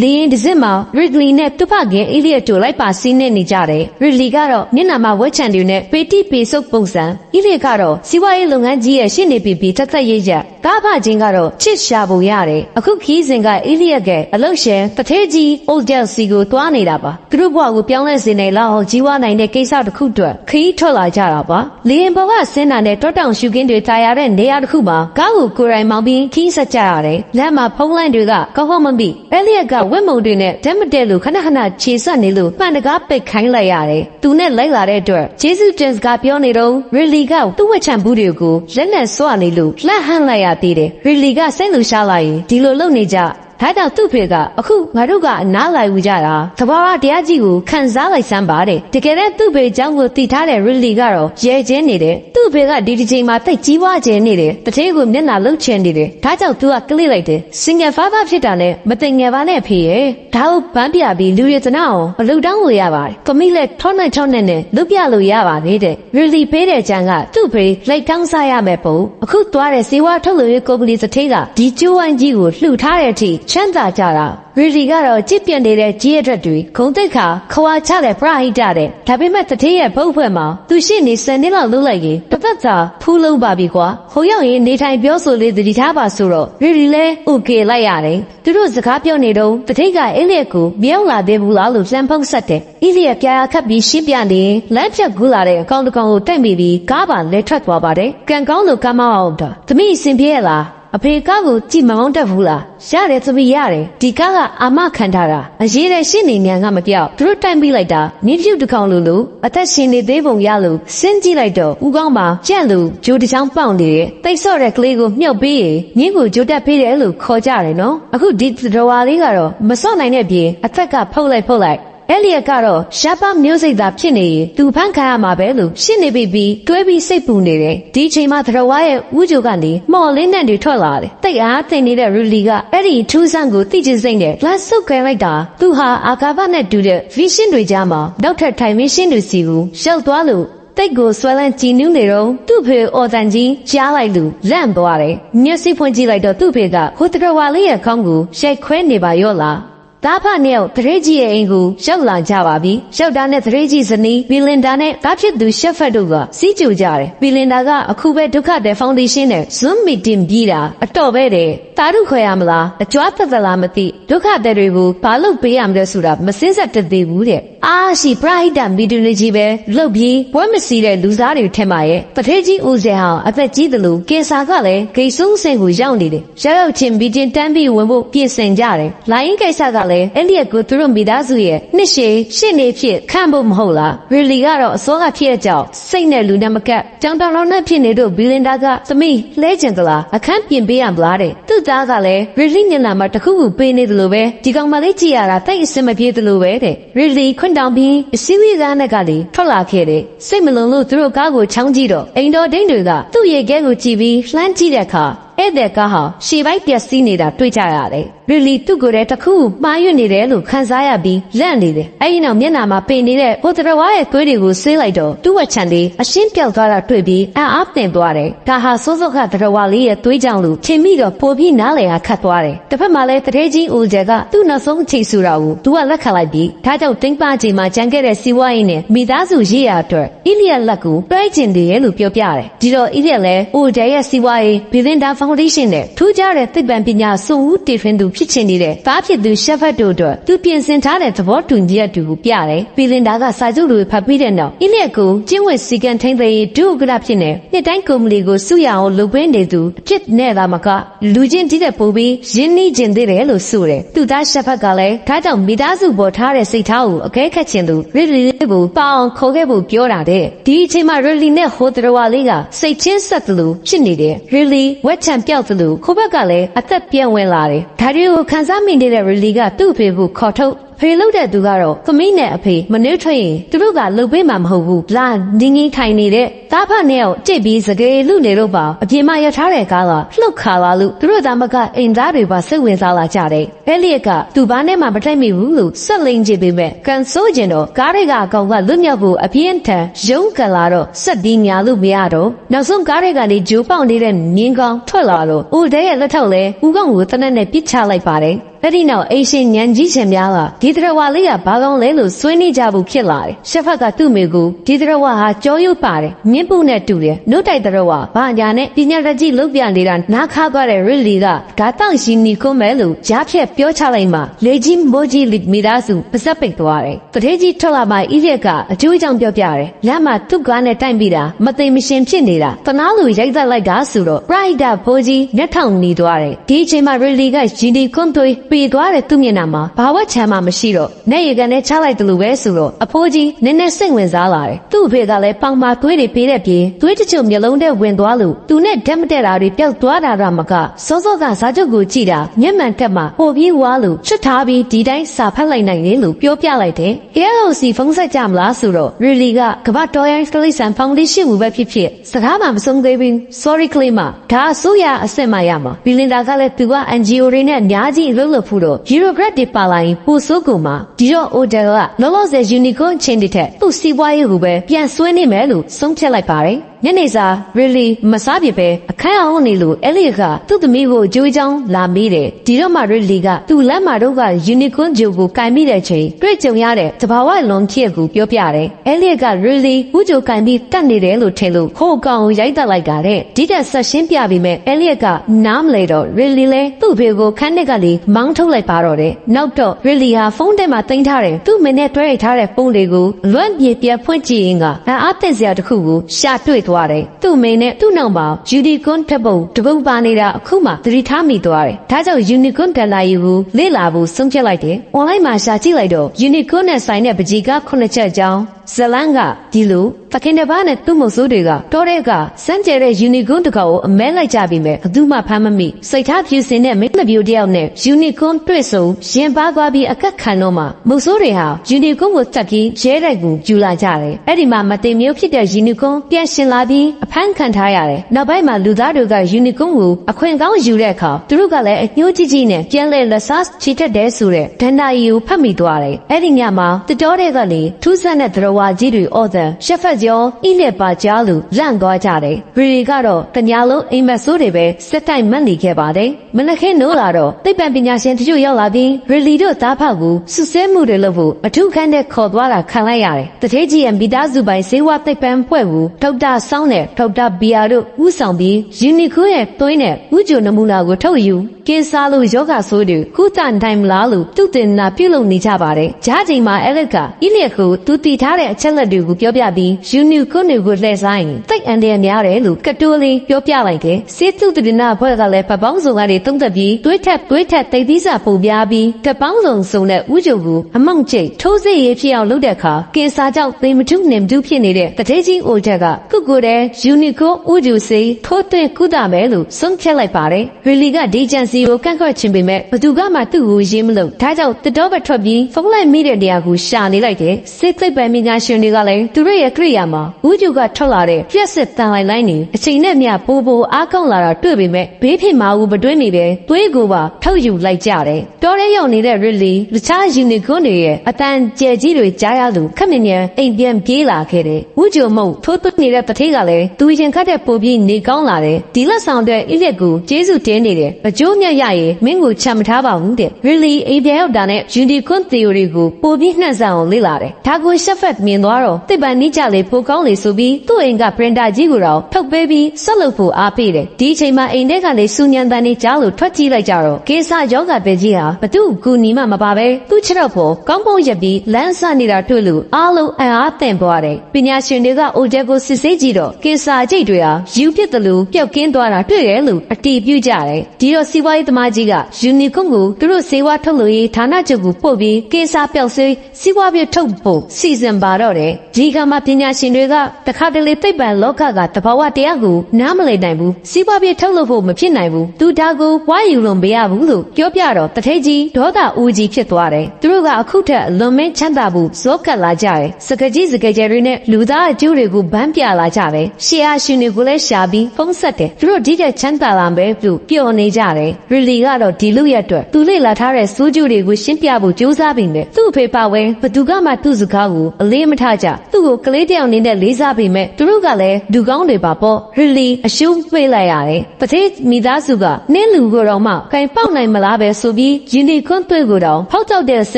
လေရင်တစ်စစ်မှာရစ်ဂလီနဲ့သူ့ဖခင်အေလီယက်တို့လိုက်ပါစီးနေနေကြတယ်ရစ်ဂလီကတော့မျက်နှာမှာဝက်ချန်တွေနဲ့ပေတိပေဆုပ်ပုံစံအေလီယက်ကတော့စီးပွားရေးလုပ်ငန်းကြီးရဲ့ရှင်းနေပြီပြီးတက်သက်ရေးချက်ကားဖချင်းကတော့ချစ်ရှာဖို့ရတယ်အခုခီးစဉ်ကအေလီယက်ကအလုတ်ရှင်တထဲကြီးအိုဒယ်စီကိုတွားနေတာပါသူတို့ဘဝကိုပြောင်းလဲစေနိုင်လောက်အောင်ကြီးဝါနိုင်တဲ့ကိစ္စတစ်ခုအတွက်ခီးထွက်လာကြတာပါလေရင်ဘောကဆင်းတာနဲ့တောတောင်ရှုခင်းတွေတာယာတဲ့နေရာတစ်ခုမှာကားကိုကိုယ်တိုင်မောင်းပြီးခီးဆက်ကြရတယ်လမ်းမှာဖုံးလန့်တွေကကောင်းကောင်းမမိအဲလီယက်ကဝက်မုံတွေနဲ့ဓာတ်မတက်လို့ခဏခဏခြေဆက်နေလို့မှန်တကားပိတ်ခိုင်းလိုက်ရတယ်သူနဲ့လိုက်လာတဲ့အတွက်ဂျေစုတင်စကားပြောနေတော့ရီလီကသူ့ဝက်ချံဘူးတွေကိုလက်နဲ့ဆွနေလို့လှဟန့်လိုက်ရသေးတယ်ရီလီကစိတ်လူရှားလိုက်ရင်ဒီလိုလုပ်နေကြ ဒါကြောင့်သူ့ဖေကအခုငါတို့ကအနားလိုက်ဝကြတာသဘာဝတရားကြီးကိုခံစားလိုက်စမ်းပါတဲ့တကယ်တဲ့သူ့ဖေကြောင့်ကိုတည်ထားတဲ့ really ကတော့ရဲချင်းနေတယ်သူ့ဖေကဒီဒီချိန်မှာတိတ်ကြီးပွားခြင်းနေတယ်တထေးကိုမျက်နှာလှုပ်ချင်နေတယ်ဒါကြောင့်သူကကလိလိုက်တယ် single father ဖြစ်တာနဲ့မတင်ငယ်ပါနဲ့ဖေရဲ့ဒါကိုဗန်းပြပြီးလူရတနာအောင်မလှုပ်တောင်းလို့ရပါတယ်ကမိလက်ထောင်းနဲ့ချောင်းနဲ့နဲ့လုပ်ပြလို့ရပါသေးတယ် really ပေးတဲ့ကြံကသူ့ဖေလိုက်တောင်းစားရမယ်ပုံအခုသွားတဲ့ဇေဝထုတ်လို့ရေးကုမ္ပဏီတထေးကဒီကျိုးဝိုင်းကြီးကိုလှူထားတဲ့အထိချမ်းသာကြတာရီရီကတော့ကြစ်ပြနေတဲ့ကြီးရက်တွေခုံတိတ်ခါခွာချတဲ့ပရဟိတတဲ့ဒါပေမဲ့တတိရဲ့ဘုတ်ဖွဲ့မှာသူရှိနေစနေလောက်လုံးလိုက်ရင်တသက်သာဖူးလုံးပါပြီကွာဟိုရောက်ရင်နေထိုင်ပြောဆိုလေးသတိထားပါဆိုတော့ရီရီလဲဥကေလိုက်ရတယ်သူတို့စကားပြောနေတော့တတိကအဲ့လျက်ကိုမြောက်လာသေးဘူးလားလို့လှမ်းဖုံးဆက်တယ်အီလျက်ပြာခတ်ပြီးရှင်းပြနေလမ်းဖြတ်ကူးလာတဲ့အကောင်တကောင်ကိုတိုက်မိပြီးကားပါလဲထွက်သွားပါတယ်ကံကောင်းလို့ကမ်းမအောင်တာသမီးစင်ပြေလား အဖေကားကိုကြည့်မမောင်းတတ်ဘူးလားရတယ်သမီးရတယ်ဒီကားကအာမခံထားတာအရေးတဲ့ရှင်းနေမြန်ကမပြောက်သူတို့တိုင်ပြီးလိုက်တာနိပြုတ်တစ်ကောင်လိုလိုအသက်ရှင်နေသေးပုံရလို့စဉ်းကြည့်လိုက်တော့ဦးကောင်းမှာကြက်လူဂျိုးတစ်ချောင်းပေါက်နေတယ်တိတ်ဆော့တဲ့ကလေးကိုမြုပ်ပြီးရင်ညင်းကိုဂျိုးတက်ပေးတယ်လို့ခေါ်ကြတယ်နော်အခုဒီတတော်ဝါလေးကတော့မဆော့နိုင်တဲ့ပြေအသက်ကဖုတ်လိုက်ဖုတ်လိုက် အဲလီယက်ကတော့ရှားပါမျိုးစိတ်သာဖြစ်နေရင်သူဖန်ခံရမှာပဲလို့ရှင်းနေပြီပြီးတွဲပြီးစိတ်ပူနေတယ်ဒီအချိန်မှာသရဝါရဲ့ဥကြိုကနေမော်လင်းနဲ့တွေထွက်လာတယ်တိတ်အားသိနေတဲ့ရူလီကအဲ့ဒီထူးဆန်းကိုသိချင်စိမ့်နဲ့လက်ဆုပ်ခဲလိုက်တာသူဟာအာကာဘနဲ့တူတဲ့ vision တွေကြားမှာနောက်ထပ် time vision တွေစီကိုရောက်သွားလို့တိတ်ကိုဆွဲလန်းကြည်နူးနေတော့သူ့ဖေအော်တန်ကြီးကြားလိုက်လူလန့်သွားတယ်မျက်စိဖွင့်ကြည့်လိုက်တော့သူ့ဖေကဟိုတရဝါလေးရဲ့ခေါင်းကိုရိုက်ခွဲနေပါရော့လား သားဖနဲ့တရေကြီးရဲ့အိမ်ကိုရောက်လာကြပါပြီ။ရောက်တာနဲ့တရေကြီးဇနီးဘီလင်ဒါနဲ့တားဖြစ်သူရှက်ဖက်တို့ကစီးကြိုကြတယ်။ဘီလင်ဒါကအခုပဲဒုက္ခတဲ့ဖောင်ဒေးရှင်းနဲ့ Zoom meeting ပြီးတာအတော်ပဲတဲ့။တာတို့ခွဲရမလားအကြွားသက်သလားမသိဒုက္ခတဲ့တွေကိုဘာလို့ပေးရမလဲဆိုတာမစင်းဆက်တသေးဘူးတဲ့။အာရှိပရဟိတမီတူနေကြီးပဲလှုပ်ပြီးပွဲမစီတဲ့လူစားတွေထဲမှာရဲ့တထေးကြီးဦးစေဟောင်းအသက်ကြီးတယ်လို့ကင်ဆာကလည်းဂိတ်ဆုံးစင်ကိုရောက်နေတယ်။ရောက်ရောက်ချင်းဘီတင်တန်းပြီးဝင်ဖို့ပြင်ဆင်ကြတယ်။လိုင်းကိစ္စကလည်းအဲ့လျက်ကိုသူတို့မိသားစုရဲ့နှစ်ရှည်ရှစ်နေဖြစ်ခံဖို့မဟုတ်လား။ရီလီကတော့အစောကဖြစ်တဲ့ကြောင့်စိတ်နဲ့လူနဲ့မကပ်ကြောင်တောင်လောင်းနဲ့ဖြစ်နေတော့ဘီလင်ဒါကသမီးလဲကျင်သလားအခန်းပြင်ပေးရမလားတဲ့။သူ့သားကလည်းရီလီညနာမှာတခုခုပေးနေတယ်လို့ပဲဒီကောင်မလေးကြည့်ရတာတိတ်အစင်မပြေတယ်လို့ပဲတဲ့။ရီလီခွန့်တောင်ပြီးအစည်းအဝေးကားနဲ့ကလေထွက်လာခဲ့တယ်စိတ်မလုံလို့သူတို့ကားကိုချောင်းကြည့်တော့အိမ်တော်ဒိန်တွေကသူ့ရဲ့ကဲကိုကြည့်ပြီးလှမ်းကြည့်တဲ့အခါဧည့်သည်ကားဟာရှေ့ပိုင်းပျက်စီးနေတာတွေ့ကြရတယ်။ရီလီသူ့ကိုယ်တည်းတစ်ခုမှားယွင်းနေတယ်လို့ခံစားရပြီးလန့်နေတယ်။အဲဒီနောက်မျက်နှာမှာပိန်နေတဲ့ဟိုတရဝါရဲ့သွေးတွေကိုဆေးလိုက်တော့သူ့ဝက်ချန်လေးအရှင်းပြောက်သွားတာတွေ့ပြီးအံ့အားသင့်သွားတယ်။ဒါဟာစိုးစောကတရဝါလေးရဲ့သွေးကြောင့်လို့ထင်မိတော့ပိုပြီးနားလည်အားခတ်သွားတယ်။တစ်ဖက်မှာလည်းတရေကြီးဦးကျက်ကသူ့နောက်ဆုံးအချိန်ဆူတာကိုသူကလက်ခံလိုက်ပြီးဒါကြောင့်တင်းပါချိန်မှာကြံခဲ့တဲ့စီဝိုင်းနဲ့မိသားစုရေးရာအတွက်အီလီယာလက်ကိုတွဲကျင်တယ်လို့ပြောပြတယ်။ဒီတော့အီလီယာလည်းဦးကျရဲ့စီဝိုင်းဘီလင်ဒါဖောင်ဒေးရှင်းနဲ့ထူးခြားတဲ့သိပ္ပံပညာစုဦးတည်ထွင်သူဖြစ်ချင်နေတဲ့သားဖြစ်သူရှက်ဖတ်တို့အတွက်သူပြင်ဆင်ထားတဲ့သဘောတူညီချက်တွေကိုပြတယ်။ပီလင်ဒါကစာချုပ်တွေဖတ်ပြီးတဲ့နောက်အင်းလျက်ကိုကျင်းဝတ်စီကံထိန်သိဒုဥက္ကဋ္ဌဖြစ်နေနှစ်တိုင်းကုမ္ပဏီကိုစုရအောင်လုပ်ပေးနေသူအဖြစ်နဲ့သာမကလူချင်းတိတဲ့ပို့ပြီးရင်းနှီးကျင်သေးတယ်လို့ဆိုတယ်။သူသားရှက်ဖတ်ကလည်းဒါကြောင့်မိသားစုပေါ်ထားတဲ့စိတ်ထားကိုအကဲခတ်ခြင်းသူရစ်လီလေးကိုပအောင်ခေါ်ခဲ့ဖို့ပြောတာတဲ့။ဒီအချိန်မှာရစ်လီနဲ့ဟိုတရဝါလေးကစိတ်ချင်းဆက်တယ်လို့ဖြစ်နေတယ်။ရစ်လီဝက်ချန်ပြောက်တယ်လို့ခိုးဘက်ကလည်းအသက်ပြန့်ဝင်လာတယ်။ဒါတွေကိုခန်းစားမိနေတဲ့ရီလီကသူ့အဖေကိုခေါ်ထုတ် ဖေလို့တဲ့သူကတော့သမီးနဲ့အဖေမနှွေးထွက်ရင်သူတို့ကလှုပ်ပေးမှာမဟုတ်ဘူးလာနင်းငင်းထိုင်နေတဲ့သားဖနဲ့ကိုကြိတ်ပြီးစကေးလူနေတော့ပါအပြင်မှာရထားတဲ့ကားကလှုပ်ခါလာလို့သူတို့သားမကအိမ်သားတွေပါစိတ်ဝင်စားလာကြတယ်အဲလျက်ကသူဘာနဲ့မှမတိုက်မိဘူးလို့ဆက်လိန်ကြည့်ပေးမဲ့ကန်ဆိုးကျင်တော့ကားတွေကအကောင်ကလွတ်မြောက်ဖို့အပြင်းထန်ရုံးကန်လာတော့ဆက်ဒီညာလို့မရတော့နောက်ဆုံးကားတွေကနေဂျိုးပေါက်နေတဲ့မြင်းကောင်ထွက်လာတော့ဦးတဲရဲ့လက်ထောက်လဲဦးကောင်ကိုတနက်နဲ့ပစ်ချလိုက်ပါတယ် အဲ့ဒီနောက်အိမ်ရှင်ညံကြီးရှင်များကဒီတရဝါလေးကဘာကောင်းလဲလို့ဆွေးနွေးကြဖို့ဖြစ်လာတယ်ရှက်ဖက်ကသူ့မိကိုဒီတရဝါဟာကြောရုပ်ပါတယ်မြင့်ပုနဲ့တူတယ်နှုတ်တိုက်တရဝါဘာညာနဲ့ပညာတကြီးလုတ်ပြနေတာနားခါသွားတဲ့ရစ်လီကဒါတောင့်ရှင်နီကွန်မဲလို့ကြားဖြတ်ပြောချလိုက်မှလေကြီးမိုးကြီးလစ်မိသားစုပါစက်ပိတ်သွားတယ်တထေးကြီးထွက်လာမှဣရက်ကအကျိုးကြောင့်ပြောပြတယ်လမ်းမှာသူ့ကားနဲ့တိုက်ပြီးတာမသိမရှင်ဖြစ်နေတာတနာလူရိုက်သက်လိုက်တာဆိုတော့ Rider ဖိုးကြီးလက်ထောင်နေသွားတယ်ဒီအချိန်မှာရစ်လီကဂျီဒီကွန်သွေးပြေသွားတဲ့သူ့မျက်နှာမှာဘာဝချမ်းမှမရှိတော့နဲ့ရကန်နဲ့ချလိုက်တယ်လို့ပဲဆိုတော့အဖိုးကြီးနည်းနည်းစိတ်ဝင်စားလာတယ်သူ့အဖေကလည်းပေါင်မာသွေးတွေပေးတဲ့ပြေသွေးတချို့မျက်လုံးထဲဝင်သွားလို့သူနဲ့ဓာတ်မတက်တာတွေပျောက်သွားတာတော့မကစောစောကစားချုပ်ကိုကြည့်တာမျက်မှန်တက်မှပိုပြီးဝါလို့ချွတ်ထားပြီးဒီတိုင်းစာဖတ်လိုက်နိုင်တယ်လို့ပြောပြလိုက်တယ် ALC ဖုန်းဆက်ကြမလားဆိုတော့ Really ကကမ္ဘာတော်ရိုင်းစတလီဆန်ဖောင်ဒေးရှင်းဘူးပဲဖြစ်ဖြစ်စကားမှမဆုံးသေးဘူး Sorry ကလေးမဒါအစိုးရအစ်စ်မရမှာဘီလင်ဒါကလည်းသူက NGO တွေနဲ့အများကြီးအလုပ်လုပ်ဖို့တော့ Bureaucrat တွေပါလာရင်ပိုဆိုးကုန်မှာဒီတော့ Order ကလောလောဆယ် Unicorn ချင်းတွေထက်သူ့စီးပွားရေးကိုပဲပြန်ဆွဲနေမယ်လို့ဆုံးဖြတ်လိုက်ပါတယ်ညနေစာ really မစားပြပဲအခန်းအောင်နေလို့အဲ့လီကသူ့သမီးကိုအကျိုးချောင်းလာမေးတယ်ဒီတော့မှ really ကသူ့လက်မှာတော့က unicorn ဂျိုကိုကင်မိတဲ့ချိန်တွေ့ကြုံရတဲ့တဘာဝလွန်ဖြစ်ကိုပြောပြတယ်အဲ့လီက really ဦးဂျိုကင်ပြီးတတ်နေတယ်လို့ထင်လို့ဟိုကောင်ကိုရိုက်တက်လိုက်တာတဲ့ဒီတက်ဆက်ရှင်းပြပြီးမဲ့အဲ့လီကနားမလဲတော့ really လဲသူ့ဖေကိုခန်းနက်ကလေးမောင်းထုတ်လိုက်ပါတော့တယ်နောက်တော့ really ဟာဖုန်းထဲမှာတင်ထားတယ်သူ့မင်းနဲ့တွဲရိုက်ထားတဲ့ဖုန်းလေးကိုလွန့်ပြေပြဖွင့်ကြည့်ရင်ကအားအသင့်စရာတစ်ခုကိုရှာတွေ့သွားတယ်သူ့မိန်နဲ့သူ့နောက်မှာ unicorn တပုတ်တပုတ်ပါနေတာအခုမှသတိထားမိသွားတယ်ဒါကြောင့် unicorn ဒလာယူကိုလေ့လာဖို့ဆုံးဖြတ်လိုက်တယ် online မှာရှာကြည့်လိုက်တော့ unicorn နဲ့ဆိုင်တဲ့ပကြီက9ချက်အကြောင်းဇလန်းကဒီလိုသခင်တစ်ပါးနဲ့သူ့မုတ်ဆိုးတွေကတောတဲ့ကစမ်းကြဲတဲ့ unicorn တကောင်ကိုအမဲလိုက်ကြပြီမဲ့ဘသူမှဖမ်းမမိစိတ်ထားဖြူစင်တဲ့မိမပြိုတယောက်နဲ့ unicorn တွေ့ဆုံရင်ပါသွားပြီးအကက်ခံတော့မှမုတ်ဆိုးတွေဟာ unicorn ကိုတက်ပြီးရဲတိုက်ကိုယူလာကြတယ်အဲ့ဒီမှာမတင်မျိုးဖြစ်တဲ့ unicorn ပြန်ရှင်လာပြီးအဖမ်းခံထားရတယ်နောက်ပိုင်းမှာလူသားတွေက unicorn ကိုအခွင့်ကောင်းယူတဲ့အခါသူတို့ကလည်းအညှိုးကြီးကြီးနဲ့ပြန်လဲလက်စားချီတက်တယ်ဆိုတဲ့ဒန္တာရီကိုဖတ်မိသွားတယ်အဲ့ဒီညမှာတတော်တဲ့ကလေထူးဆန်းတဲ့သရဝါကြီးတွေအော်တဲ့ရှက်ဖက်ကျော်ဣလက်ပါကြားလူလန့်သွားကြတယ်ရီရီကတော့တညာလုံးအိမ်မက်ဆိုးတွေပဲစက်တိုင်မက်နေခဲ့ပါတယ်မနက်ခင်းနိုးလာတော့သိပ္ပံပညာရှင်တချို့ရောက်လာပြီးရီလီတို့သားဖောက်ကိုစုစဲမှုတွေလုပ်ဖို့အထူးခန်းနဲ့ခေါ်သွားတာခံလိုက်ရတယ်တထေးကြီးရဲ့မိသားစုပိုင်စေဝါသိပ္ပံဖွဲ့ကိုဒေါက်တာဆောင်းနဲ့ဒေါက်တာဘီယာတို့ဦးဆောင်ပြီးယူနီကိုရဲ့သွင်းတဲ့ဥကြုံနမူနာကိုထုတ်ယူကင်းစားလို့ယောဂဆိုးတွေခုတန်တိုင်းမလားလို့သူတင်နာပြုလုပ်နေကြပါတယ်ကြားချိန်မှာအဲလက်ကဣလျက်ကိုသူတည်ထားတဲ့အချက်လက်တွေကိုပြောပြပြီးယူနီကိုတွေကိုလှည့်ဆိုင်တိတ်အန်တယ်များတယ်လို့ကတိုးလေးပြောပြလိုက်တယ်စေတုတဒနာဘွဲကလည်းပပောင်းစုံကနေတုံးသက်ပြီးတွေးထက်တွေးထက်တိတ်သီးစာပုံပြားပြီးတပောင်းစုံစုံတဲ့ဥကြုံကိုအမောင့်ကျိတ်ထိုးစစ်ရေးဖြစ်အောင်လုပ်တဲ့အခါကင်းစားကြောင့်သိမထုနေမတူဖြစ်နေတဲ့တထေးကြီးအိုချက်ကကုတ်ကိုတဲ့ယူနီကိုဥကြုံစေထိုးသွင်းကုသမယ်လို့ဆုံးဖြတ်လိုက်ပါတယ်ရီလီကဒီဂျန်စီကိုကန့်ကွက်ခြင်းပေမဲ့ဘသူကမှသူ့ကိုရေးမလို့ဒါကြောင့်တတော်ဘက်ထွက်ပြီးဖုန်းလိုက်မိတဲ့နေရာကိုရှာနေလိုက်တယ်စစ်သိပ်ပံပညာရှင်တွေကလည်းသူတို့ရဲ့ကိရိယာမှာဥကြုံကထွက်လာတဲ့ပြက်စစ်တန်လိုက်လိုက်နေအချိန်နဲ့မျှပိုးပိုးအားကောင်းလာတာတွေ့ပေမဲ့ဘေးဖြစ်မှာဦးမတွင်းနေပဲသွေးကိုပါထုတ်ယူလိုက်ကြတယ်တော်ရဲရောက်နေတဲ့ရစ်လီတခြားယူနီကွန်တွေရဲ့အတန်ကျဲကြီးတွေကြားရလို့ခက်မြင်မြန်အိမ်ပြန်ပြေးလာခဲ့တယ်ဥကြုံမုတ်ထိုးသွင်းနေတဲ့တထေးကလည်းသူရင်ခတ်တဲ့ပိုပြီးနေကောင်းလာတယ်ဒီလက်ဆောင်တဲ့ဣလက်ကိုကျေးဇူးတင်းနေတယ်အကျိုးမြတ်ရရင်မင်းကိုချမ်းမထားပါဘူးတဲ့ really အိမ်ပြန်ရောက်တာနဲ့ unicorn theory ကိုပိုပြီးနှံ့စံအောင်လေ့လာတယ်ဒါကိုရှက်ဖက်မြင်သွားတော့သိပ္ပံနိကြလေပိုကောင်းလေဆိုပြီးသူ့အိမ်က printer ကြီးကိုတော့ထုတ်ပေးပြီးဆက်လုပ်ဖို့အားပေးတယ်ဒီအချိန်မှာအိမ်ထဲကလေစူညံတန်နေကြားလို့ထွက်ကြည့်လိုက်ကြတော့ကေစာယောဂပဲကြီးဟာဘသူ့ကူညီမှမပါပဲသူ့ခြေတော့ဖို့ကောင်းပုံရက်ပြီးလမ်းဆနေတာတွေ့လို့အားလုံးအံ့အားသင့်သွားတယ်ပညာရှင်တွေကအိုဂျက်ကိုစစ်ဆေးကြည့်တော့ကေစာကြိတ်တွေဟာယူဖြစ်တယ်လို့ပျောက်ကင်းသွားတာတွေ့ရလို့အတီးပြုတ်ကြတယ်ဒီတော့စီးပွားရေးသမားကြီးကယူနီကွန်ကိုသူတို့စေဝါထုတ်လို့ရေးဌာနချုပ်ကိုပို့ပြီးကေစာပျောက်ဆွေးစီးပွားပြထုတ်ဖို့စီစဉ်ပါတော့တယ်ဒီကမှာပညာရှင်တွေကတခါတလေသိပ္ပံလောကကတဘာဝတရားကိုနားမလည်နိုင်ဘူးစီးပွားပြထုတ်လို့ဖို့မဖြစ်နိုင်ဘူးသူဒါကိုဝါယူလို့မရဘူးလို့ပြောပြတော့တထိတ်ကြီးဒေါသဦးကြီးဖြစ်သွားတယ်သူတို့ကအခုထက်လွန်မင်းချမ်းသာဖို့ဇောကတ်လာကြတယ်စကကြီးစကကြယ်တွေနဲ့လူသားအကျိုးတွေကိုဗန်းပြလာကြတယ်ရှေးအားရှင်တွေကိုလည်းရှာပြီးဖုံးဆက်တယ်သူတို့ဒီတဲ့ချမ်းသာလာမယ်လို့ပျော်နေကြတယ်ရီလီကတော့ဒီလူရဲ့အတွက်သူလေ့လာထားတဲ့စိုးကျိုးတွေကိုရှင်းပြဖို့ကြိုးစားပြီးမြဲသူ့အဖေပါဝဲဘသူကမှသူ့စကားကိုအလေးမေးမထကြသူ့ကိုကလေးတယောက်အနေနဲ့လေးစားပေမဲ့သူတို့ကလည်းလူကောင်းတွေပါပေါ့ရီလီအရှုံးပေးလိုက်ရတယ်ပတိမိသားစုကနင်းလူကိုတော့မှကင်ပေါက်နိုင်မလားပဲဆိုပြီးယူနီကွန်းတွေ့ကိုတော့ဖောက်တော့တဲ့အဆ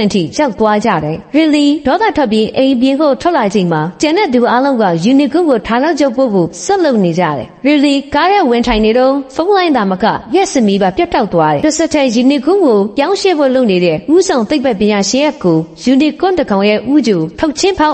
င့်ထိရောက်သွားကြတယ်ရီလီဒေါသထွက်ပြီးအိမ်ပြင်ကိုထွက်လာချိန်မှာကျန်တဲ့သူအလုံးကယူနီကွန်းကိုထားလောက်ကျုပ်ဖို့ကိုဆက်လုပ်နေကြတယ်ရီလီကားရဲ့ဝင်ထိုင်နေတော့ဖုန်းလိုင်းသာမကရက်စမီပါပြတ်တောက်သွားတယ်တစ်စက်ထဲယူနီကွန်းကိုပြောင်းရှင်းဖို့လုပ်နေတဲ့ဥဆောင်သိပ်ပတ်ပညာရှင်ရဲ့ကိုယူနီကွန်းတကောင်ရဲ့ဥကျူထုတ်ချင်းဖောက်။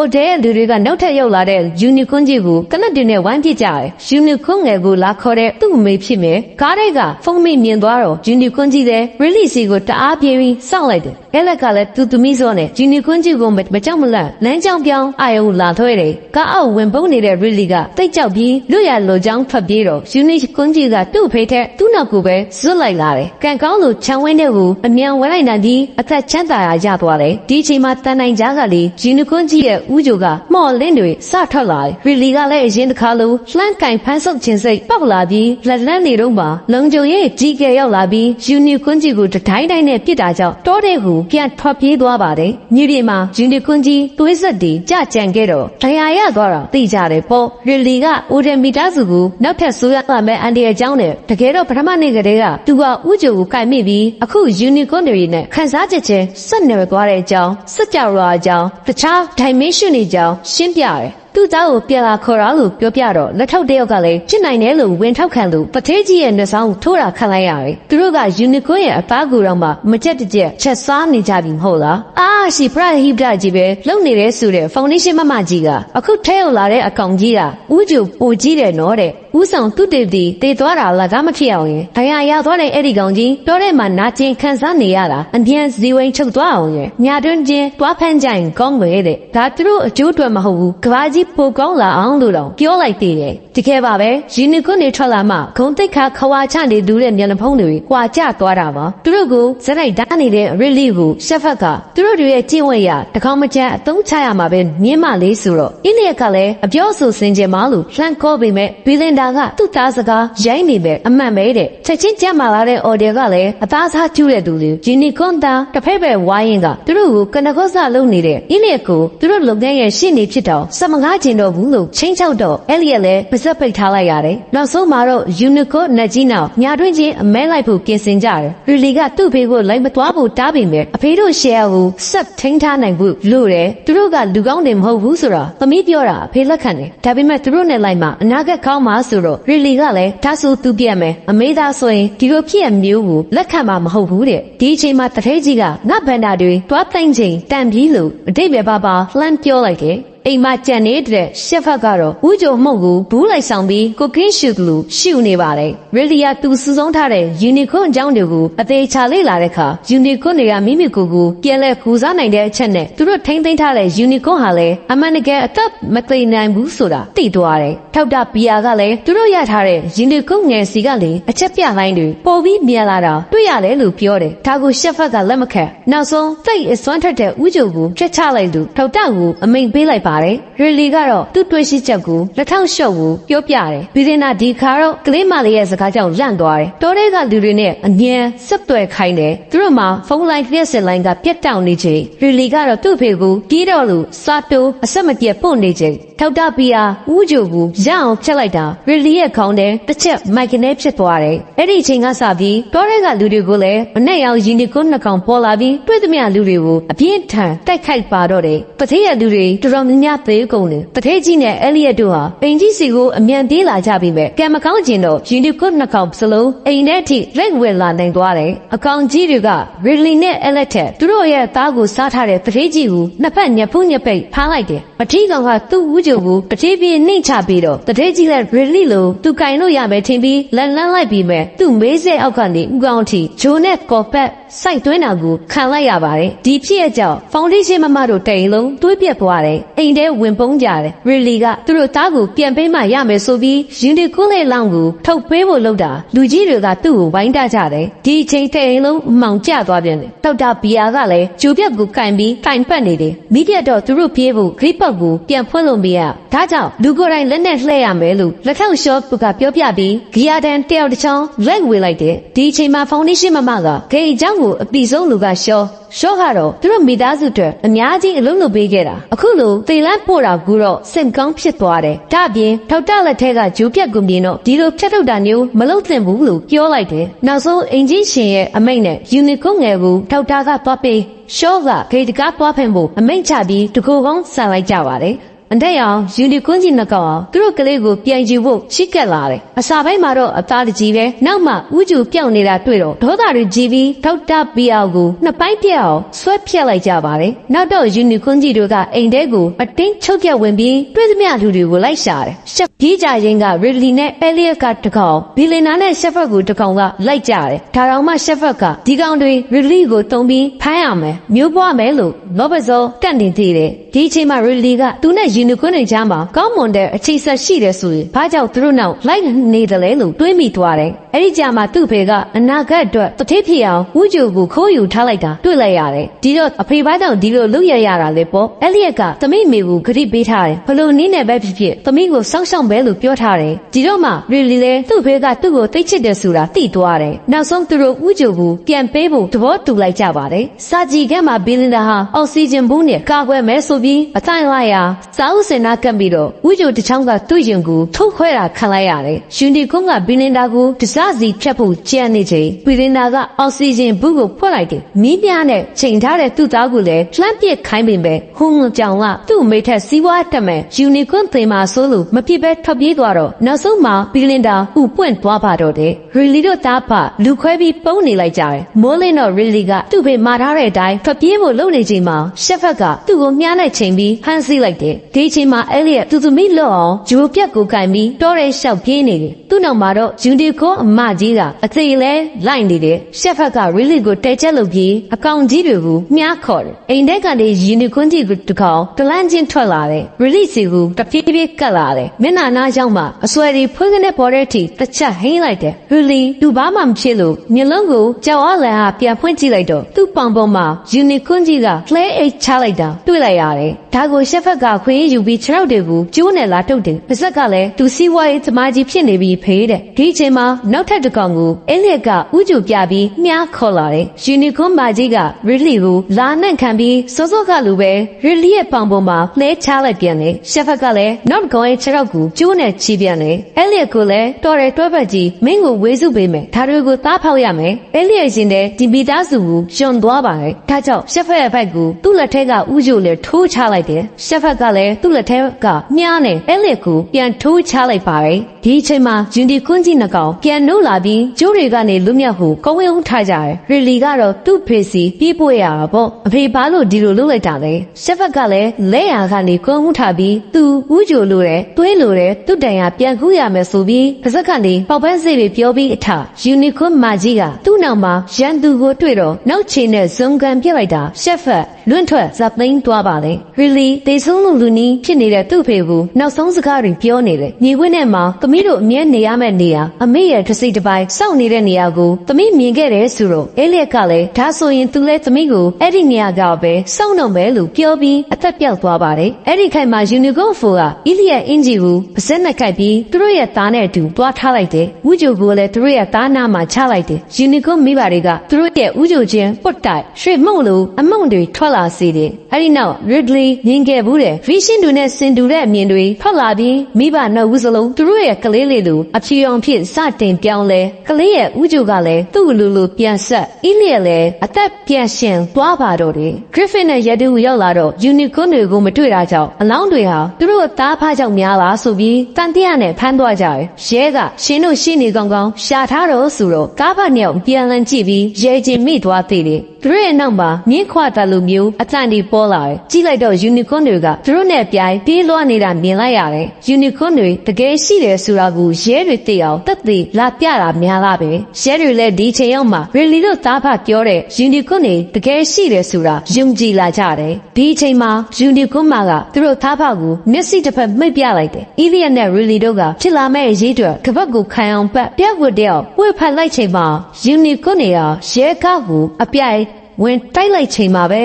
အိုဒဲလူတွေကနောက်ထပ်ရောက်လာတဲ့ယူနီကွန်းကြီးကိုကနက်တင်နဲ့ဝိုင်းပစ်ကြတယ်။ယူနီကွန်းငယ်ကိုလာခေါ်တဲ့သူ့အမေဖြစ်မယ်။ကားတွေကဖုန်းမိမြင်သွားတော့ယူနီကွန်းကြီးတဲ့ release ကိုတအားပြေးပြီးစောင့်လိုက်တယ်။အဲလက်ကလည်းသူသမီးစောနဲ့ယူနီကွန်းကြီးကိုမမကြောက်မလန့်လမ်းကြောင်းပြောင်းအာယုံလာထွဲတယ်။ကားအောက်ဝင်ပုန်းနေတဲ့ release ကတိတ်ကြောက်ပြီးလွတ်ရလိုကြောင်းထွက်ပြေးတော့ယူနီကွန်းကြီးကသူ့ဖေးထက်သူ့နောက်ကိုပဲဇွတ်လိုက်လာတယ်။ကန်ကောင်းလိုခြံဝင်းတဲ့ကိုအမြန်ဝဲလိုက်နိုင်ပြီးအသက်ချမ်းသာရရသွားတယ်။ဒီအချိန်မှာတန်နိုင်ကြားကလေးယူနီကွန်းကြီးရဲ့ဥကြိုကမော်လင်းတွေစထွက်လာတယ်။ရီလီကလည်းအရင်တစ်ခါလိုလှမ်းကင်ဖန်းဆုပ်ခြင်းစိတ်ပေါက်လာပြီးလက်လန်းနေတော့မှလုံကြုံရဲ့ကြီးကဲရောက်လာပြီးယူနီကွန်းကြီးကိုတတိုင်းတိုင်းနဲ့ပြစ်တာကြောင့်တောတဲ့ကိုပြန်ထွက်ပြေးသွားပါတယ်။မြေပြင်မှာယူနီကွန်းကြီးသွေးဆက်တွေကြကြံခဲ့တော့ဒဏ်ရာရသွားတာသိကြတယ်ပေါ့။ရီလီကအိုဒန်မီတာစုကိုနောက်ထပ်ဆိုးရမယ့်အန်ဒီရဲ့အကြောင်းနဲ့တကယ်တော့ပထမနေ့ကတည်းကသူကဥကြိုကိုကင်မိပြီးအခုယူနီကွန်းတွေနဲ့ခန်းစားချက်ချင်းဆက်နေသွားတဲ့အကြောင်းစကြဝဠာအကြောင်းတခြား dimension တွေအကြောင်းရှင်းပြတယ်သူ့သားကိုပြန်လာခေါ်တာလို့ပြောပြတော့လက်ထောက်တယောက်ကလည်းဖြစ်နိုင်တယ်လို့ဝင်ထောက်ခံလို့ပထေးကြီးရဲ့နှဆောင်ကိုထိုးတာခံလိုက်ရတယ်။သူတို့ကယူနီကွန်းရဲ့အသားကိုတော့မှမကြက်တကြက်ချက်စားနေကြပြီမဟုတ်လား။အာရှိပရဟိပဒကြီးပဲလုံနေတဲ့ဆိုတဲ့ဖောင်ဒေးရှင်းမမကြီးကအခုထဲရောက်လာတဲ့အကောင်ကြီးကဥကြိုပိုကြီးတယ်နော်တဲ့။ဦးဆောင်သူတေတီတေသွားတာလားဒါမဖြစ်အောင်ရင်ဒဏ်ရာရသွားတဲ့အဲ့ဒီကောင်ကြီးတောထဲမှာနာကျင်ခံစားနေရတာအပြန်ဇီဝိန်ချုပ်သွားအောင်ရင်ညာတွင်းချင်းတွားဖန်းကြရင်ကောင်းွယ်တဲ့ဒါသူတို့အကျိုးအတွက်မဟုတ်ဘူးကဘာကြီးပိုကောင်းလာအောင်လို့တော့ပြောလိုက်သေးတယ် တကယ်ပါပဲယူနီကွန်းနေထွက်လာမှဂုံတိတ်ခါခွာချနေသူတဲ့မျက်နှာဖုံးတွေကွာကျသွားတာပါသူတို့ကိုဇက်လိုက်ဓာတ်နေတဲ့ရီလီကိုရှက်ဖက်ကသူတို့တွေရဲ့ကျင့်ဝတ်ရတကောင်မချမ်းအသုံးချရမှာပဲမြင်းမလေးဆိုတော့အင်းလျက်ကလည်းအပြောဆိုစင်ကြယ်မလို့လှန်ကောပေမဲ့ဘီလင်ဒါကသူ့သားစကားရိုင်းနေပဲအမှန်ပဲတဲ့ချက်ချင်းကြက်မာလာတဲ့အော်ဒီကလည်းအသားစားကျူးတဲ့သူတွေဂျီနီကွန်တာတစ်ဖက်ပဲဝိုင်းရင်ကသူတို့ကိုကနကောစလုပ်နေတဲ့အင်းလျက်ကိုသူတို့လုပ်ငန်းရဲ့ရှေ့နေဖြစ်တော့စမငါကျင်တော့ဘူးလို့ချင်းချောက်တော့အဲလျက်လည်းပါဇက်ပိတ်ထားလိုက်ရတယ်နောက်ဆုံးမှာတော့ယူနီကိုနက်ကြီးနောက်ညာတွင်းချင်းအမဲလိုက်ဖို့ပြင်ဆင်ကြတယ်ရီလီကသူ့ဖေကိုလိုက်မသွားဖို့တားပေမဲ့အဖေတို့ရှယ်ယာကိုဆက်ထိန်းထားနိုင်ဖို့လို့တယ်သူတို့ကလူကောင်းတွေမဟုတ်ဘူးဆိုတော့သမီးပြောတာအဖေလက်ခံတယ်ဒါပေမဲ့သူတို့နဲ့လိုက်မှအနာဂတ်ကောင်းမှာဆိုတော့ရီလီကလည်းဒါဆိုသူပြက်မယ်အမေသားဆိုရင်ဒီလိုဖြစ်ရမျိုးကိုလက်ခံမှာမဟုတ်ဘူးတဲ့ဒီအချိန်မှာတထဲကြီးကငါဗန္တာတွေတွားသိမ့်ချိန်တန်ပြီးလို့အတိတ်ပဲပါပါလှမ်းပြောလိုက်တယ်အိမ်မှာကြံနေတဲ့ရှက်ဖက်ကတော့ဦးကြုံမှုန့်ကိုဘူးလိုက်ဆောင်ပြီးကိုကင်းရှူကလူရှူနေပါတယ်။ရီလီယာသူစုဆုံးထားတဲ့ယူနီကွန်းအကြောင်းတွေကိုအသေးချာလေ့လာတဲ့အခါယူနီကွန်းတွေကမိမိကိုယ်ကိုပြန်လဲကူစားနိုင်တဲ့အချက်နဲ့သူတို့ထိမ့်သိမ်းထားတဲ့ယူနီကွန်းဟာလည်းအမှန်တကယ်အသက်မသိနိုင်ဘူးဆိုတာသိသွားတယ်။ထောက်တာဘီယာကလည်းသူတို့ရထားတဲ့ယူနီကွန်းငယ်စီကလေအချက်ပြလိုင်းတွေပေါ်ပြီးမြန်လာတာတွေ့ရတယ်လို့ပြောတယ်။ဒါကိုရှက်ဖက်ကလက်မခံ။နောက်ဆုံးသိတ်အစွမ်းထက်တဲ့ဦးကြုံကိုဖျက်ချလိုက်လို့ထောက်တာကိုအမိန်ပေးလိုက်ပါတယ်။ရီလီကတော့သူ့တွေ့ရှိချက်ကိုလက်ထောက်ရှုပ်ကိုပြောပြတယ်။ဘီရင်နာဒီခါတော့ကလေးမလေးရဲ့စကားကြောင့်လန့်သွားတယ်။တောထဲကလူတွေနဲ့အငြင်းဆက်သွယ်ခိုင်းတယ်။သူတို့မှာဖုန်းလိုင်းလျှက်စစ်လိုင်းကပြတ်တောက်နေချိန်ရီလီကတော့သူ့ဖေကိုကြီးတော့လို့စာတိုးအဆက်မပြတ်ပို့နေချိန်ထောက်တာပီယာဦးဂျိုကိုရအောင်ဖြတ်လိုက်တာရီလီရဲ့ခေါင်းထဲတစ်ချက်မိုက်ကနေဖြစ်သွားတယ်။အဲ့ဒီအချိန်ကစပြီးတောထဲကလူတွေကိုလည်းမနဲ့ရောက်ရင်ဒီကွန်းနှကောင်ပေါ်လာပြီးတွေ့သမျှလူတွေကိုအပြင်းထန်တိုက်ခိုက်ပါတော့တယ်။ပထေးရလူတွေတော်တော်များများသေးကုန်တယ်။ပထေးကြီးနဲ့အဲလီယက်တို့ဟာပိန်ကြီးစီကိုအမြန်ပြေးလာကြပြီးမဲ့ကံမကောင်းကျင်တော့ရင်ဒီကွန်းနှကောင်စလုံးအိမ်ထဲအထိလက်ဝဲလာနိုင်သွားတယ်။အကောင်ကြီးတွေကရီလီနဲ့အဲလက်ထက်သူတို့ရဲ့သားကိုစားထားတဲ့ပထေးကြီးကိုနှစ်ဖက်ညက်ဖုံးညက်ပိတ်ဖမ်းလိုက်တယ်။ပထေးကောင်ကသူ့ဦးကြိုကိုပထေးပြေးနှိမ့်ချပြီးတော့တထေးကြီးလည်းရီလီလိုသူကင်လို့ရမယ်ထင်ပြီးလက်လန်းလိုက်ပြီးမဲ့သူ့မေးစဲအောက်ကနေဥကောင်ထီဂျိုနဲ့ကော်ပက်စိုက်သွင်းတာကိုခံလိုက်ရပါတယ်။ဒီဖြစ်ရကြောင့်ဖောင်ဒေးရှင်းမမတို့တိန်လုံးတွေးပြက်သွားတယ်။အိမ်မ်ထဲဝင်ပုန်းကြတယ်ရီလီကသူတို့သားကိုပြန်ပေးမှရမယ်ဆိုပြီးယူနီကွန်းလေးလောင်းကိုထုတ်ပေးဖို့လုပ်တာလူကြီးတွေကသူ့ကိုဝိုင်းတကြတယ်ဒီအချိန်တဲ့အိမ်လုံးမှောင်ကျသွားပြန်တယ်ဒေါက်တာဘီယာကလည်းဂျိုပြက်ကိုကင်ပြီးတိုင်ပတ်နေတယ်မိပြတ်တော့သူတို့ပြေးဖို့ဂရိပတ်ကိုပြန်ဖွင့်လို့မရဒါကြောင့်လူကိုယ်တိုင်လက်နဲ့လှည့်ရမယ်လို့လက်ထောက်ရှော့ပုကပြောပြပြီးဂီယာတန်တယောက်တစ်ချောင်းလက်ဝေလိုက်တယ်ဒီအချိန်မှာဖောင်ဒေးရှင်းမမကဂိတ်အကြောင်းကိုအပိဆုံးလူကရှော့ရှော့ကတော့သူတို့မိသားစုအတွက်အများကြီးအလုံးလုပ်ပေးခဲ့တာအခုလိုသေလန့်ပို့တာကူတော့စင်ကောင်းဖြစ်သွားတယ်ဒါအပြင်ထောက်တလက်ထက်ကဂျိုးပြက်ကုန်ပြင်းတော့ဒီလိုဖြတ်ထုတ်တာမျိုးမလုပ်သင့်ဘူးလို့ပြောလိုက်တယ်နောက်ဆုံးအင်ဂျင်ရှင်ရဲ့အမိန့်နဲ့ယူနီကွန်ငယ်ကိုထောက်တာကသွားပေးရှော့ကဂိတ်တကားသွားဖင်ဖို့အမိန့်ချပြီးတကူကောင်းဆန်လိုက်ကြပါတယ် အန်တဲ့အောင်ယူနီကွန်းကြီးနှကောင်အောင်သူတို့ကလေးကိုပြန်ကြည့်ဖို့ရှိကက်လာတယ်။အစာပိုင်းမှာတော့အသားတကြီးပဲနောက်မှဥကျူပြောင်းနေတာတွေ့တော့ဒေါသတွေကြီးပြီးထောက်တပီအောင်ကိုနှစ်ပိုင်းပြက်အောင်ဆွဲဖြတ်လိုက်ကြပါတယ်။နောက်တော့ယူနီကွန်းကြီးတို့ကအိမ်ထဲကိုအတင်းချုပ်ပြက်ဝင်ပြီးတွေ့သမျှလူတွေကိုလိုက်ရှာတယ်။ရှက်ကြီးကြရင်ကရီလီနဲ့အဲလီယက်ကတကောင်ဘီလင်နာနဲ့ရှက်ဖက်ကိုတကောင်ကလိုက်ကြတယ်။ဒါတောင်မှရှက်ဖက်ကဒီကောင်တွေရီလီကိုတုံပြီးဖမ်းရမယ်။မျိုးပွားမယ်လို့လောဘဇောတန့်တင်သေးတယ်။ဒီအချိန်မှာရီလီကသူနဲ့ယူနီကွန်းတွေကြားမှာကောင်းမွန်တဲ့အခြေဆက်ရှိတယ်ဆိုရင်ဘာကြောင့်သူတို့နောက်လိုက်နေတယ်လဲလို့တွေးမိသွားတယ်။အဲဒီကြမှာသူ့ဖေကအနာဂတ်အတွက်တတိဖြစ်အောင်ဝူဂျူကိုခိုးယူထားလိုက်တာတွေ့လိုက်ရတယ်။ဒီတော့အဖေဘာကြောင့်ဒီလိုလုပ်ရရတာလဲပေါ့။အဲ့လျက်ကသမီးမေကိုဂရိပေးထားတယ်။ဘလို့နင်းနဲ့ပဲဖြစ်ဖြစ်သမီးကိုစောင့်ရှောက်ပဲလို့ပြောထားတယ်။ဒီတော့မှရီလီလဲသူ့ဖေကသူ့ကိုသိချစ်တယ်ဆိုတာသိသွားတယ်။နောက်ဆုံးသူတို့ဝူဂျူကိုပြန်ပေးဖို့သဘောတူလိုက်ကြပါတယ်။စာကြည့်ကမှာဘီလင်ဒါဟာအောက်ဆီဂျင်ဘူးနဲ့ကာကွယ်မဲဆိုပြီးအတိုင်းလိုက်ရာစာအုပ်စင်နာကပ်ပြီးတော့ဝူဂျူတစ်ချောင်းကသူ့ရင်ကိုထုတ်ခွဲတာခံလိုက်ရတယ်။ရှင်ဒီကွန်းကဘီလင်ဒါကိုတစားစီဖြတ်ဖို့ကြံနေချိန်ဘီလင်ဒါကအောက်ဆီဂျင်ဘူးကိုဖွက်လိုက်တယ်။မီးပြားနဲ့ချိန်ထားတဲ့သူ့သားကိုလည်းလှမ်းပစ်ခိုင်းပင်ပဲဟုံကြောင်ကသူ့မိထက်စီးပွားတက်မဲ့ယူနီကွန်းသေမာဆိုးလို့မဖြစ်ပဲထွက်ပြေးသွားတော့နောက်ဆုံးမှာဘီလင်ဒါဥပွင့်သွားပါတော့တယ်။ရီလီတို့သားဖလူခွဲပြီးပုံနေလိုက်ကြတယ်။မိုးလင်းတော့ရီလီကသူ့ဖေမာထားတဲ့အတိုင်းထွက်ပြေးဖို့လုပ်နေချိန်မှာရှက်ဖက်ကသူ့ကိုမြားနဲ့ချိန်ပြီးဟန်စီးလိုက်တယ်။ဒီချိန်မှာအဲလီယက်သူသူမိလွတ်အောင်ဂျိုပြက်ကိုကင်ပြီးတောရဲလျှောက်ပြေးနေတယ်။သူ့နောက်မှာတော့ဂျူဒီကိုအမကြီးကအသေးလဲလိုက်နေတယ်။ရှက်ဖက်ကရီလီကိုတဲချက်လုပ်ပြီးအကောင်ကြီးတွေကိုမြားခေါ်တယ်။အိမ်ထဲကနေယူနီကွန်းကြီးကိုတကောင်တလန့်ချင်းထွက်လာတယ်။ရီလီစီကိုတပြေးပြေးကတ်လာတယ်။မျက်နှာနားရောက်မှအစွဲတွေဖွင့်ကနေပေါ်တဲ့အထိတစ်ချက်ဟင်းလိုက်တယ်။ရီလီသူဘာမှမဖြစ်လို့မျက်လုံးကိုကြောက်အားလန်ဟာပြန်ဖွင့်ကြည့်လိုက်တော့သူ့ပေါင်ပေါ်မှာယူနီကွန်းကြီးကလှဲအိတ်ချလိုက်တာတွေ့လိုက်ရတယ်။ဒါကိုရှက်ဖက်ကခွေးယူပြီးခြေထောက်တွေကိုကျိုးနဲ့လာထုတ်တယ်။ပါဇက်ကလည်းသူစီးပွားရေးသမားကြီးဖြစ်နေပြီးဖေးတဲ့။ဒီအချိန်မှာနောက်ထပ်တစ်ကောင်ကိုအဲလီယက်ကဥကြူပြပြီးမြားခေါ်လာတယ်။ယူနီကွန်းမကြီးကရီလီကိုလာနဲ့ခံပြီးစောစောကလိုပဲရီလီရဲ့ပေါင်ပေါ်မှာလှဲချလိုက်ပြန်တယ်။ရှက်ဖက်ကလည်းနောက်တစ်ကောင်ရဲ့ခြေထောက်ကိုကျိုးနဲ့ချီးပြန်တယ်။အဲလီယက်ကိုလည်းတော်တယ်တွဲပတ်ကြီးမင်းကိုဝေစုပေးမယ်။ဒါတွေကိုသားဖောက်ရမယ်။အဲလီယက်ရှင်တဲ့ဒီမီသားစုကိုယွန်သွားပါတယ်။ဒါကြောင့်ရှက်ဖက်ရဲ့ဘက်ကိုသူ့လက်ထက်ကဥကြူလည်းထိုးချလိုက်တယ်။ရှက်ဖက်ကလည်းသူ့လက်ထက်ကမြားနဲ့အဲလီယက်ကိုပြန်ထိုးချလိုက်ပါတယ်။ဒီအချိန်မှာဂျွန်ဒီကွန်းကြီးနှကောင်ပြန်နိုးလာပြီးကျိုးတွေကနေလွတ်မြောက်ဖို့ကောင်းဝေးဦးထားကြတယ်။ရီလီကတော့သူ့ဖေစီပြေးပွေရတာပေါ့။အဖေဘာလို့ဒီလိုလုပ်လိုက်တာလဲ။ရှက်ဖက်ကလည်းလက်ရာကနေကွန်းဦးထားပြီးသူဥကြူလိုတယ်၊သွေးလိုတယ်၊သူ့တန်ရပြန်ကူးရမယ်ဆိုပြီးပါဇက်ကနေပေါက်ပန်းစိတ်တွေပြောပြီးအထယူနီကွန်းမကြီးကသူ့နောက်မှာရန်သူကိုတွေ့တော့နောက်ချေနဲ့ဇုံကန်ပြစ်လိုက်တာရှက်ဖက်လွန့်ထွက်ဇပ်သိန်းသွားပါလေ။ရီလီတေဆုံးလူလူနီးဖြစ်နေတဲ့သူ့ဖေကိုနောက်ဆုံးစကားတွေပြောနေတယ်။ညီဝင်းနဲ့မောင်သမီးတို့အမြဲနေရမယ့်နေရာအမေရဲ့တစ်စိတ်တစ်ပိုင်းစောင့်နေတဲ့နေရာကိုသမီးမြင်ခဲ့တယ်ဆိုတော့အဲလျက်ကလည်းဒါဆိုရင်သူလဲသမီးကိုအဲ့ဒီနေရာကပဲစောင့်တော့မယ်လို့ပြောပြီးအသက်ပြောက်သွားပါတယ်။အဲ့ဒီခိုင်မှာယူနီကွန်ဖိုကအီလီယက်အင်ဂျီကိုပါစက်နဲ့ကိုက်ပြီးသူတို့ရဲ့သားနဲ့အတူတွားထားလိုက်တယ်။ဝူဂျိုကိုလည်းသူတို့ရဲ့သားနာမှာချလိုက်တယ်။ယူနီကွန်မိဘတွေကသူတို့ရဲ့ဝူဂျိုချင်းပုတ်တိုက်ရွှေမှုန့်လိုအမုံတွေထွက်လာစေတယ်။အဲ့ဒီနောက်ရစ်ဒလီမြင်ခဲ့ဘူးတဲ့ဗီရှင်တူနဲ့စင်တူတဲ့အမြင်တွေထွက်လာပြီးမိဘနှစ်ဦးစလုံးသူတို့ရဲ့ကလေးလေးလိုအဖြူအောင်ဖြစ်စတင်ပြောင်းလဲကလေးရဲ့ဥကြိုကလည်းသူ့လူလူပြန်ဆက်အီလီယလည်းအသက်ပြန်ရှင်သွားပါတော့တယ်ဂရစ်ဖစ်နဲ့ရတူရောက်လာတော့ယူနီကွန်းတွေကိုမတွေ့တာကြောင့်အလောင်းတွေဟာသူတို့သားဖားကြောင့်များလားဆိုပြီးတန်တရားနဲ့ဖမ်းသွားကြတယ်ရဲကရှင်တို့ရှိနေကောင်းကောင်းရှာထားတော့ဆိုတော့ကားဖတ်နှစ်ယောက်ပြန်လန်ကြည့်ပြီးရဲချင်းမိသွားသေးတယ်သူတို့ရဲ့နောက်မှာမြင်းခွာတယ်လို့မျိုးအတန်ဒီပေါ်လာတယ်ကြည့်လိုက်တော့ unicorn တွေကသူတို့နဲ့ပြိုင်ပြေးလွှားနေတာမြင်လိုက်ရတယ် unicorn တွေတကယ်ရှိတယ်ဆိုတာကိုရဲတွေသိအောင်တက်သေးလာပြတာများလာပဲရဲတွေလည်းဒီချိန်ရောက်မှာ really တို့သားဖပြောတဲ့ unicorn တွေတကယ်ရှိတယ်ဆိုတာယုံကြည်လာကြတယ်ဒီအချိန်မှာ unicorn မကသူတို့သားဖကိုမျက်စိတစ်ဖက်မှိတ်ပြလိုက်တယ် Elliot နဲ့ really တို့ကဖြစ်လာမဲ့အရေးအတွက်ကပတ်ကိုခံအောင်ပတ်ပြက်ဝတ်တဲ့ဝှေ့ဖက်လိုက်ချိန်မှာ unicorn တွေကရဲကားကိုအပြိုင် ဝင်တိုက်လိုက်ချိန်မှာပဲ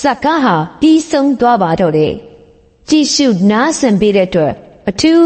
စက်ကားဟာပြီးဆုံးသွားပါတော့တယ်ကြည့်ရှုနားဆင်ပေးတဲ့အတွက်အထူး